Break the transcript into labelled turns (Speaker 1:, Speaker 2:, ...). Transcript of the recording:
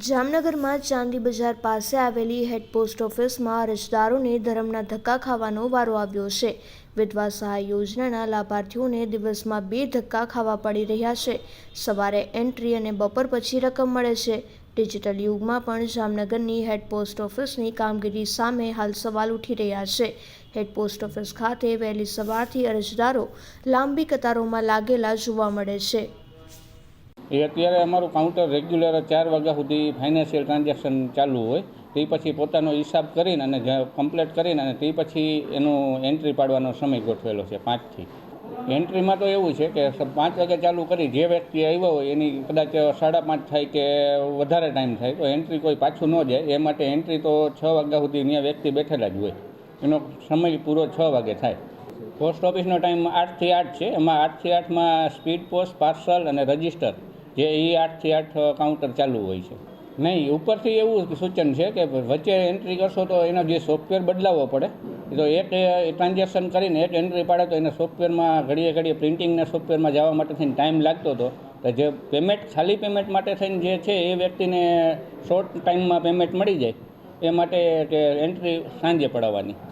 Speaker 1: જામનગરમાં ચાંદી બજાર પાસે આવેલી હેડ પોસ્ટ ઓફિસમાં અરજદારોને ધરમના ધક્કા ખાવાનો વારો આવ્યો છે. વિધવા સહાય યોજનાના લાભાર્થીઓને દિવસમાં બે ધક્કા ખાવા પડી રહ્યા છે. સવારે એન્ટ્રી અને બપોર પછી રકમ મળે છે. ડિજિટલ યુગમાં પણ જામનગરની હેડ પોસ્ટ ઓફિસની કામગીરી સામે હાલ સવાલ ઉઠી રહ્યા છે. હેડ પોસ્ટ ઓફિસ ખાતે વહેલી સવારથી અરજદારો લાંબી કતારોમાં લાગેલા જોવા મળે છે.
Speaker 2: એ અત્યારે અમારું કાઉન્ટર રેગ્યુલર ચાર વાગ્યા સુધી ફાઇનાન્શિયલ ટ્રાન્ઝેક્શન ચાલુ હોય, તે પછી પોતાનો હિસાબ કરીને અને કમ્પ્લીટ કરીને અને તે પછી એનું એન્ટ્રી પાડવાનો સમય ગોઠવેલો છે પાંચથી. એન્ટ્રીમાં તો એવું છે કે પાંચ વાગે ચાલુ કરી જે વ્યક્તિ આવ્યો હોય, એની કદાચ સાડા પાંચ થાય કે વધારે ટાઈમ થાય, તો એન્ટ્રી કોઈ પાછું ન જાય. એ માટે એન્ટ્રી તો છ વાગ્યા સુધી ત્યાં વ્યક્તિ બેઠેલા જ હોય. એનો સમય પૂરો છ વાગે થાય. પોસ્ટ ઓફિસનો ટાઈમ આઠથી આઠ છે. એમાં આઠથી આઠમાં સ્પીડ પોસ્ટ પાર્સલ અને રજિસ્ટર જે એ આઠથી આઠ કાઉન્ટર ચાલુ હોય છે. નહીં ઉપરથી એવું સૂચન છે કે વચ્ચે એન્ટ્રી કરશો તો એનો જે સોફ્ટવેર બદલાવવો પડે તો એક ટ્રાન્ઝેક્શન કરીને એક એન્ટ્રી પાડે તો એને સોફ્ટવેરમાં ઘડીએ ઘડીએ પ્રિન્ટિંગના સોફ્ટવેરમાં જવા માટે થઈને ટાઈમ લાગતો હતો. તો જે પેમેન્ટ ખાલી પેમેન્ટ માટે થઈને જે છે એ વ્યક્તિને શોર્ટ ટાઈમમાં પેમેન્ટ મળી જાય, એ માટે એન્ટ્રી સાંજે પડાવવાની.